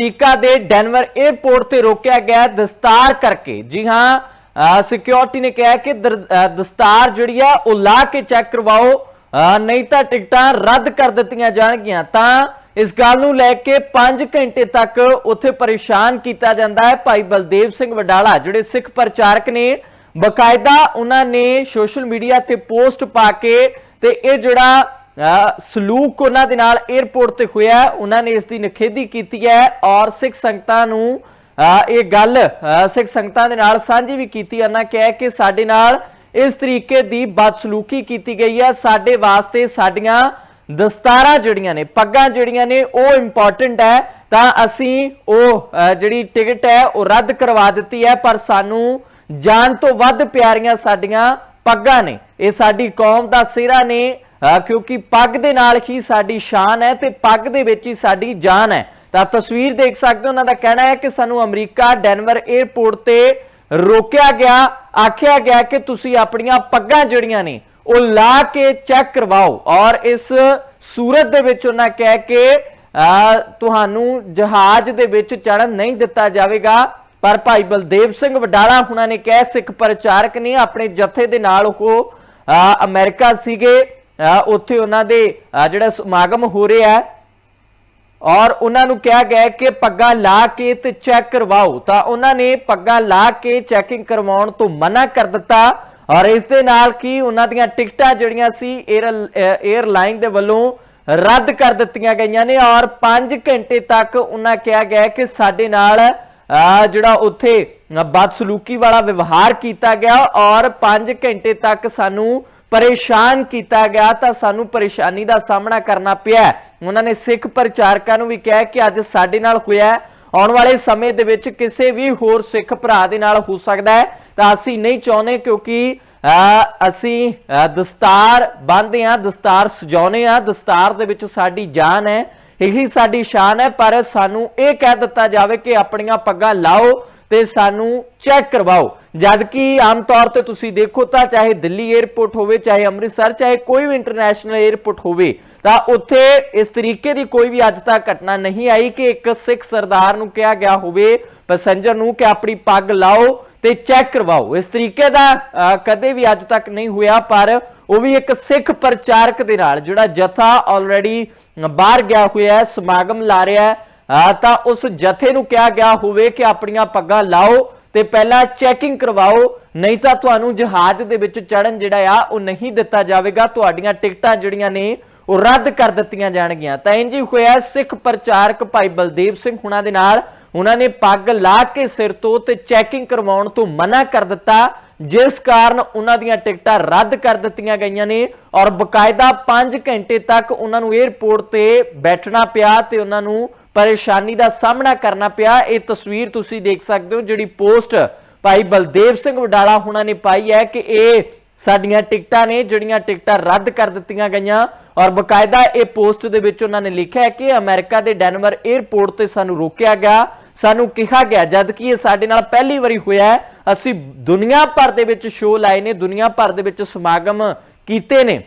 America ਦੇ Denver airport ਤੇ ਰੋਕਿਆ ਗਿਆ ਦਸਤਾਰ ਕਰਕੇ। ਜੀ ਹਾਂ ਸਿਕਿਉਰਿਟੀ ਨੇ ਕਿਹਾ ਕਿ ਦਸਤਾਰ ਜਿਹੜੀ ਆ, ਉਹ ਲਾ ਕੇ ਚੈੱਕ ਕਰਵਾਓ ਨਹੀਂ ਤਾਂ ਟਿਕਟਾਂ ਰੱਦ ਕਰ ਦਿੱਤੀਆਂ ਜਾਣਗੀਆਂ। ਤਾਂ ਇਸ ਗੱਲ ਨੂੰ ਲੈ ਕੇ 5 ਘੰਟੇ ਤੱਕ ਉੱਥੇ ਪਰੇਸ਼ਾਨ ਕੀਤਾ ਜਾਂਦਾ ਹੈ। ਭਾਈ ਬਲਦੇਵ ਸਿੰਘ ਵਡਾਲਾ, ਜਿਹੜੇ ਸਿੱਖ ਪ੍ਰਚਾਰਕ ਨੇ, ਬਕਾਇਦਾ ਉਹਨਾਂ ਨੇ ਸੋਸ਼ਲ ਮੀਡੀਆ ਤੇ ਪੋਸਟ ਪਾ ਕੇ ਤੇ ਇਹ ਜਿਹੜਾ ਸਲੂਕ ਉਹਨਾਂ ਦੇ ਨਾਲ 에ਅਰਪੋਰਟ ਤੇ ਹੋਇਆ ਉਹਨਾਂ ਨੇ ਇਸ ਦੀ ਨਿਖੇਧੀ ਕੀਤੀ ਹੈ ਔਰ ਸਿੱਖ ਸੰਗਤਾਂ ਨੂੰ ਇਹ ਗੱਲ ਸਿੱਖ ਸੰਗਤਾਂ ਦੇ ਨਾਲ ਸਾਂਝੀ ਵੀ ਕੀਤੀ ਉਹਨਾਂ ਕਿਹਾ ਕਿ ਸਾਡੇ ਨਾਲ ਇਸ ਤਰੀਕੇ ਦੀ ਬਦਸਲੂਕੀ ਕੀਤੀ ਗਈ ਹੈ। ਸਾਡੇ ਵਾਸਤੇ ਸਾਡੀਆਂ ਦਸਤਾਰਾਂ ਜਿਹੜੀਆਂ ਨੇ, ਪੱਗਾਂ ਜਿਹੜੀਆਂ ਨੇ, ਉਹ ਇੰਪੋਰਟੈਂਟ ਹੈ। ਤਾਂ ਅਸੀਂ ਉਹ ਜਿਹੜੀ ਟਿਕਟ ਹੈ, ਉਹ ਰੱਦ ਕਰਵਾ ਦਿੱਤੀ ਹੈ। ਪਰ ਸਾਨੂੰ ਜਾਨ ਤੋਂ ਵੱਧ ਪਿਆਰੀਆਂ ਸਾਡੀਆਂ ਪੱਗਾਂ ਨੇ। ਇਹ ਸਾਡੀ ਕੌਮ ਦਾ ਸਿਹਰਾ ਨੇ। ਕਿਉਂਕਿ ਪੱਗ ਦੇ ਨਾਲ ਹੀ ਸਾਡੀ ਸ਼ਾਨ ਹੈ ਤੇ ਪੱਗ ਦੇ ਵਿੱਚ ਹੀ ਸਾਡੀ ਜਾਨ ਹੈ। ਤਾਂ ਤਸਵੀਰ ਦੇਖ ਸਕਦੇ ਹੋ ਉਹਨਾਂ ਦਾ ਕਹਿਣਾ ਹੈ ਕਿ ਸਾਨੂੰ ਅਮਰੀਕਾ ਡੈਨਵਰ 에ਅਰਪੋਰਟ ਤੇ ਰੋਕਿਆ ਗਿਆ। ਆਖਿਆ ਗਿਆ ਕਿ ਤੁਸੀਂ ਆਪਣੀਆਂ ਪੱਗਾਂ ਜਿਹੜੀਆਂ ਨੇ ਉਹ ਲਾ ਕੇ ਚੈੱਕ ਕਰਵਾਓ। ਔਰ ਇਸ ਸੂਰਤ ਦੇ ਵਿੱਚ ਉਹਨਾਂ ਕਹਿ ਕੇ ਅ, ਤੁਹਾਨੂੰ ਜਹਾਜ਼ ਦੇ ਵਿੱਚ ਚੜਨ ਨਹੀਂ ਦਿੱਤਾ ਜਾਵੇਗਾ। ਪਰ ਭਾਈ ਬਲਦੇਵ ਸਿੰਘ ਵਡਾਲਾ ਹੁਣਾਂ ਨੇ ਕਿਹਾ ਸਿੱਖ ਪ੍ਰਚਾਰਕ ਨੇ ਆਪਣੇ ਜਥੇ ਦੇ ਨਾਲ ਉਹ ਅ, ਅਮਰੀਕਾ ਸੀਗੇ। ਉੱਥੇ ਉਹਨਾਂ ਦੇ ਜਿਹੜਾ ਸਮਾਗਮ ਹੋ ਰਿਹਾ ਹੈ ਔਰ ਉਹਨਾਂ ਨੂੰ ਕਿਹਾ ਗਿਆ ਕਿ ਪੱਗਾਂ ਲਾ ਕੇ ਤੇ ਚੈੱਕ ਕਰਵਾਓ। ਤਾਂ ਉਹਨਾਂ ਨੇ ਪੱਗਾਂ ਲਾ ਕੇ ਚੈਕਿੰਗ ਕਰਵਾਉਣ ਤੋਂ ਮਨਾ ਕਰ ਦਿੱਤਾ ਔਰ ਇਸ ਦੇ ਨਾਲ ਕੀ ਉਹਨਾਂ ਦੀਆਂ ਟਿਕਟਾਂ ਜਿਹੜੀਆਂ ਸੀ 에ਅਰਲਾਈਨ ਦੇ ਵੱਲੋਂ ਰੱਦ ਕਰ ਦਿੱਤੀਆਂ ਗਈਆਂ ਨੇ ਔਰ 5 ਘੰਟੇ ਤੱਕ ਉਹਨਾਂ ਕਿਹਾ ਗਿਆ ਕਿ ਸਾਡੇ ਨਾਲ ਅਹ, ਜਿਹੜਾ ਉੱਥੇ ਬਦਸਲੂਕੀ ਵਾਲਾ ਵਿਵਹਾਰ ਕੀਤਾ ਗਿਆ ਔਰ 5 ਘੰਟੇ ਤੱਕ ਸਾਨੂੰ ਪਰੇਸ਼ਾਨ ਕੀਤਾ ਗਿਆ ਤਾਂ ਸਾਨੂੰ ਪਰੇਸ਼ਾਨੀ ਦਾ ਸਾਹਮਣਾ ਕਰਨਾ ਪਿਆ ਉਹਨਾਂ ਨੇ ਸਿੱਖ ਪ੍ਰਚਾਰਕਾਂ ਨੂੰ ਵੀ ਕਿਹਾ ਕਿ ਅੱਜ ਸਾਡੇ ਨਾਲ ਹੋਇਆ ਆਉਣ ਵਾਲੇ ਸਮੇਂ ਦੇ ਵਿੱਚ ਕਿਸੇ ਵੀ ਹੋਰ ਸਿੱਖ ਭਰਾ ਦੇ ਨਾਲ ਹੋ ਸਕਦਾ ਹੈ। ਤਾਂ ਅਸੀਂ ਨਹੀਂ ਚਾਹੁੰਦੇ ਕਿਉਂਕਿ ਅਸੀਂ ਦਸਤਾਰ ਬੰਨ੍ਹਦੇ ਹਾਂ, ਦਸਤਾਰ ਸਜਾਉਨੇ ਆ ਦਸਤਾਰ ਦੇ ਵਿੱਚ ਸਾਡੀ ਜਾਨ ਹੈ, ਇਹੀ ਸਾਡੀ ਸ਼ਾਨ ਹੈ। ਪਰ ਸਾਨੂੰ ਇਹ ਕਹਿ ਦਿੱਤਾ ਜਾਵੇ ਕਿ ਆਪਣੀਆਂ ਪੱਗਾਂ ਲਾਓ ਤੇ ਸਾਨੂੰ ਚੈੱਕ ਕਰਵਾਓ। ਜਦ ਕਿ ਆਮ ਤੌਰ ਤੇ ਤੁਸੀਂ ਦੇਖੋ ਤਾਂ ਚਾਹੇ ਦਿੱਲੀ 에ਅਰਪੋਰਟ ਹੋਵੇ, ਚਾਹੇ ਅੰਮ੍ਰਿਤਸਰ, ਚਾਹੇ ਕੋਈ ਵੀ ਇੰਟਰਨੈਸ਼ਨਲ 에ਅਰਪੋਰਟ ਹੋਵੇ, ਤਾਂ ਉੱਥੇ ਇਸ ਤਰੀਕੇ ਦੀ ਕੋਈ ਵੀ ਅੱਜ ਤੱਕ ਘਟਨਾ ਨਹੀਂ ਆਈ ਕਿ ਇੱਕ ਸਿੱਖ ਸਰਦਾਰ ਨੂੰ ਕਿਹਾ ਗਿਆ ਹੋਵੇ ਪੈਸੇਂਜਰ ਨੂੰ ਕਿ ਆਪਣੀ ਪੱਗ ਲਾਓ ਤੇ ਚੈੱਕ ਕਰਵਾਓ। ਇਸ ਤਰੀਕੇ ਦਾ ਕਦੇ ਵੀ ਅੱਜ ਤੱਕ ਨਹੀਂ ਹੋਇਆ, ਪਰ ਉਹ ਵੀ ਇੱਕ ਸਿੱਖ ਪ੍ਰਚਾਰਕ ਦੇ ਨਾਲ ਜਿਹੜਾ ਜਥਾ ਆਲਰੇਡੀ ਬਾਹਰ ਗਿਆ ਹੋਇਆ ਹੈ, ਸਮਾਗਮ ਲਾ ਰਿਹਾ ਹੈ ਤਾਂ ਉਸ ਜਥੇ ਨੂੰ ਕਿਹਾ ਗਿਆ ਹੋਵੇ ਕਿ ਆਪਣੀਆਂ ਪੱਗਾਂ ਲਾਓ ਤੇ ਪਹਿਲਾਂ ਚੈਕਿੰਗ ਕਰਵਾਓ, ਨਹੀਂ ਤਾਂ ਤੁਹਾਨੂੰ ਜਹਾਜ਼ ਦੇ ਵਿੱਚ ਚੜਨ ਜਿਹੜਾ ਆ, ਉਹ ਨਹੀਂ ਦਿੱਤਾ ਜਾਵੇਗਾ। ਤੁਹਾਡੀਆਂ ਟਿਕਟਾਂ ਜਿਹੜੀਆਂ ਨੇ, ਉਹ ਰੱਦ ਕਰ ਦਿੱਤੀਆਂ ਜਾਣਗੀਆਂ। ਤਾਂ ਇੰਜ ਹੀ ਹੋਇਆ, ਸਿੱਖ ਪ੍ਰਚਾਰਕ ਭਾਈ ਬਲਦੇਵ ਸਿੰਘ ਹੁਣਾਂ ਦੇ ਨਾਲ। ਉਹਨਾਂ ਨੇ ਪੱਗ ਲਾ ਕੇ ਸਿਰ ਤੋਂ ਤੇ ਚੈਕਿੰਗ ਕਰਵਾਉਣ ਤੋਂ ਮਨਾ ਕਰ ਦਿੱਤਾ। ਜਿਸ ਕਾਰਨ ਉਹਨਾਂ ਦੀਆਂ ਟਿਕਟਾਂ ਰੱਦ ਕਰ ਦਿੱਤੀਆਂ ਗਈਆਂ ਨੇ ਔਰ ਬਕਾਇਦਾ 5 ਘੰਟੇ ਤੱਕ ਉਹਨਾਂ ਨੂੰ 에ਅਰਪੋਰਟ ਤੇ ਬੈਠਣਾ ਪਿਆ ਤੇ ਉਹਨਾਂ ਨੂੰ ਪਰੇਸ਼ਾਨੀ ਦਾ ਸਾਹਮਣਾ ਕਰਨਾ ਪਿਆ। ਇਹ ਤਸਵੀਰ ਤੁਸੀਂ ਦੇਖ ਸਕਦੇ ਹੋ ਜਿਹੜੀ ਪੋਸਟ ਭਾਈ ਬਲਦੇਵ ਸਿੰਘ ਵਡਾਲਾ ਹੁਣਾਂ ਨੇ ਪਾਈ ਹੈ ਕਿ ਇਹ ਸਾਡੀਆਂ ਟਿਕਟਾਂ ਨੇ, ਜਿਹੜੀਆਂ ਟਿਕਟਾਂ ਰੱਦ ਕਰ ਦਿੱਤੀਆਂ ਗਈਆਂ। ਔਰ ਬਕਾਇਦਾ ਇਹ ਪੋਸਟ ਦੇ ਵਿੱਚ ਉਹਨਾਂ ਨੇ ਲਿਖਿਆ ਹੈ ਕਿ ਅਮਰੀਕਾ ਦੇ ਡੈਨਵਰ 에ਅਰਪੋਰਟ ਤੇ ਸਾਨੂੰ ਰੋਕਿਆ ਗਿਆ। ਸਾਨੂੰ ਕਿਹਾ ਗਿਆ ਜਦ ਕਿ ਇਹ ਸਾਡੇ ਨਾਲ ਪਹਿਲੀ ਵਾਰੀ ਹੋਇਆ ਅਸੀਂ ਦੁਨੀਆ ਭਰ ਦੇ ਵਿੱਚ ਸ਼ੋਅ ਲਾਏ ਨੇ, ਦੁਨੀਆ ਭਰ ਦੇ ਵਿੱਚ ਸਮਾਗਮ ਕੀਤੇ ਨੇ।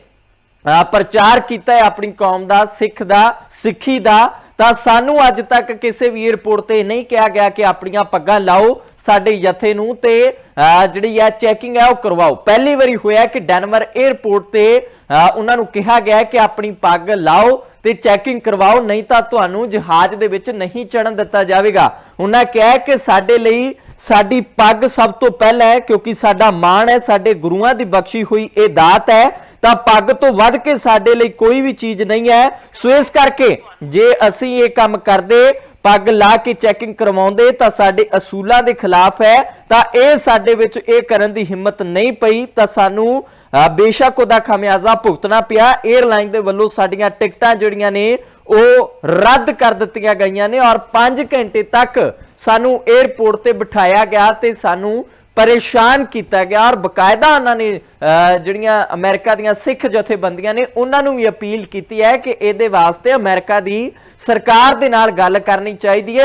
ਅਹ ਪ੍ਰਚਾਰ ਕੀਤਾ ਹੈ ਆਪਣੀ ਕੌਮ ਦਾ, ਸਿੱਖ ਦਾ, ਸਿੱਖੀ ਦਾ। ਤਾਂ ਸਾਨੂੰ ਅੱਜ ਤੱਕ ਕਿਸੇ ਵੀ ਏਅਰਪੋਰਟ ਤੇ ਨਹੀਂ ਕਿਹਾ ਗਿਆ ਕਿ ਆਪਣੀਆਂ ਪੱਗਾਂ ਲਾਓ, ਸਾਡੇ ਜਥੇ ਨੂੰ ਤੇ ਅਹ ਜਿਹੜੀ ਹੈ ਚੈਕਿੰਗ ਹੈ ਉਹ ਕਰਵਾਓ। ਪਹਿਲੀ ਵਾਰੀ ਹੋਇਆ ਕਿ ਡੈਨਵਰ 에ਅਰਪੋਰਟ ਤੇ ਅਹ ਉਹਨਾਂ ਨੂੰ ਕਿਹਾ ਗਿਆ ਕਿ ਆਪਣੀ ਪੱਗ ਲਾਓ ਤੇ ਚੈਕਿੰਗ ਕਰਵਾਓ, ਨਹੀਂ ਤਾਂ ਤੁਹਾਨੂੰ ਜਹਾਜ਼ ਦੇ ਵਿੱਚ ਨਹੀਂ ਚੜਨ ਦਿੱਤਾ ਜਾਵੇਗਾ। ਉਹਨਾਂ ਕਿਹਾ ਕਿ ਸਾਡੇ ਲਈ ਸਾਡੀ ਪੱਗ ਸਭ ਤੋਂ ਪਹਿਲਾਂ ਹੈ, ਕਿਉਂਕਿ ਸਾਡਾ ਮਾਣ ਹੈ, ਸਾਡੇ ਗੁਰੂਆਂ ਦੀ ਬਖਸ਼ੀ ਹੋਈ ਇਹ ਦਾਤ ਹੈ। ਤਾਂ ਪੱਗ ਤੋਂ ਵੱਧ ਕੇ ਸਾਡੇ ਲਈ ਕੋਈ ਵੀ ਚੀਜ਼ ਨਹੀਂ ਹੈ। ਸੋ ਇਸ ਕਰਕੇ ਜੇ ਅਸੀਂ ਇਹ ਕੰਮ ਕਰਦੇ, ਪੱਗ ਲਾ ਕੇ ਚੈਕਿੰਗ ਕਰਵਾਉਂਦੇ, ਤਾਂ ਸਾਡੇ ਅਸੂਲਾਂ ਦੇ ਖਿਲਾਫ ਹੈ। ਤਾਂ ਇਹ ਸਾਡੇ ਵਿੱਚ ਇਹ ਕਰਨ ਦੀ ਹਿੰਮਤ ਨਹੀਂ ਪਈ, ਤਾਂ ਸਾਨੂੰ ਬੇਸ਼ੱਕ ਉਹਦਾ ਖਮਿਆਜ਼ਾ ਭੁਗਤਣਾ ਪਿਆ। 에ਅਰਲਾਈਨ ਦੇ ਵੱਲੋਂ ਸਾਡੀਆਂ ਟਿਕਟਾਂ ਜਿਹੜੀਆਂ ਨੇ, ਉਹ ਰੱਦ ਕਰ ਦਿੱਤੀਆਂ ਗਈਆਂ ਨੇ ਔਰ 5 ਘੰਟੇ ਤੱਕ ਸਾਨੂੰ 에ਅਰਪੋਰਟ ਤੇ ਬਿਠਾਇਆ ਗਿਆ ਤੇ ਸਾਨੂੰ ਪਰੇਸ਼ਾਨ ਕੀਤਾ ਗਿਆ ਔਰ ਬਕਾਇਦਾ ਉਹਨਾਂ ਨੇ ਅਹ, ਜਿਹੜੀਆਂ ਅਮਰੀਕਾ ਦੀਆਂ ਸਿੱਖ ਜਥੇਬੰਦੀਆਂ ਨੇ ਉਹਨਾਂ ਨੂੰ ਵੀ ਅਪੀਲ ਕੀਤੀ ਹੈ ਕਿ ਇਹਦੇ ਵਾਸਤੇ ਅਮਰੀਕਾ ਦੀ ਸਰਕਾਰ ਦੇ ਨਾਲ ਗੱਲ ਕਰਨੀ ਚਾਹੀਦੀ ਹੈ।